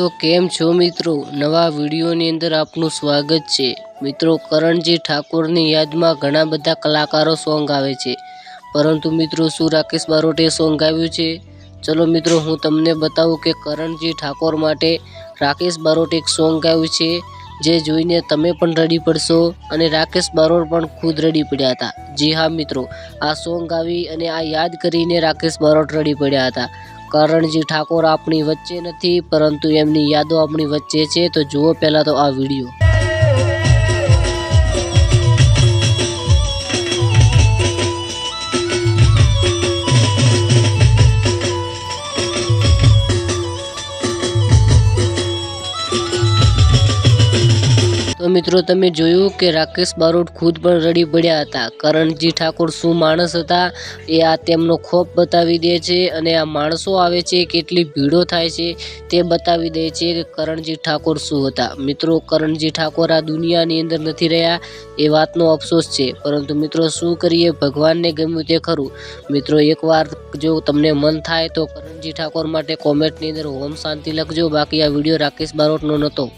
તો કેમ છો મિત્રો? નવા વિડીયોની અંદર આપનું સ્વાગત છે. મિત્રો, કરણજી ઠાકોરની યાદમાં ઘણા બધા કલાકારો સોંગ આવે છે. પરંતુ મિત્રો, શું રાકેશ બારોટે સોંગ ગાવ્યું છે? ચલો મિત્રો, હું તમને બતાવું કે કરણજી ઠાકોર માટે રાકેશ બારોટે એક સોંગ ગાયું છે, જે જોઈને તમે પણ રડી પડશો અને રાકેશ બારોટ પણ ખુદ રડી પડ્યા હતા. જી હા મિત્રો, આ સોંગ ગાવી અને આ યાદ કરીને રાકેશ બારોટ રડી પડ્યા હતા. કરણજી ઠાકોર આપણી વચ્ચે નથી, પરંતુ એમની યાદો આપણી વચ્ચે છે. તો જુઓ પહેલાં તો આ વીડિયો. તો મિત્રો તમે જોયું કે રાકેશ બારોટ ખુદ પણ રડી પડ્યા હતા. કરણજી ઠાકોર શું માણસ હતા એ આ તેમનો ખોફ બતાવી દે છે અને આ માણસો આવે છે, કેટલી ભીડો થાય છે તે બતાવી દે છે કે કરણજી ઠાકોર શું હતા. મિત્રો, કરણજી ઠાકોર આ દુનિયાની અંદર નથી રહ્યા એ વાતનો અફસોસ છે. પરંતુ મિત્રો, શું કરીએ? ભગવાનને ગમ્યું તે ખરું. મિત્રો, એકવાર જો તમને મન થાય તો કરણજી ઠાકોર માટે કોમેન્ટની અંદર ઓમ શાંતિ લખજો. બાકી આ વીડિયો રાકેશ બારોટનો નહોતો.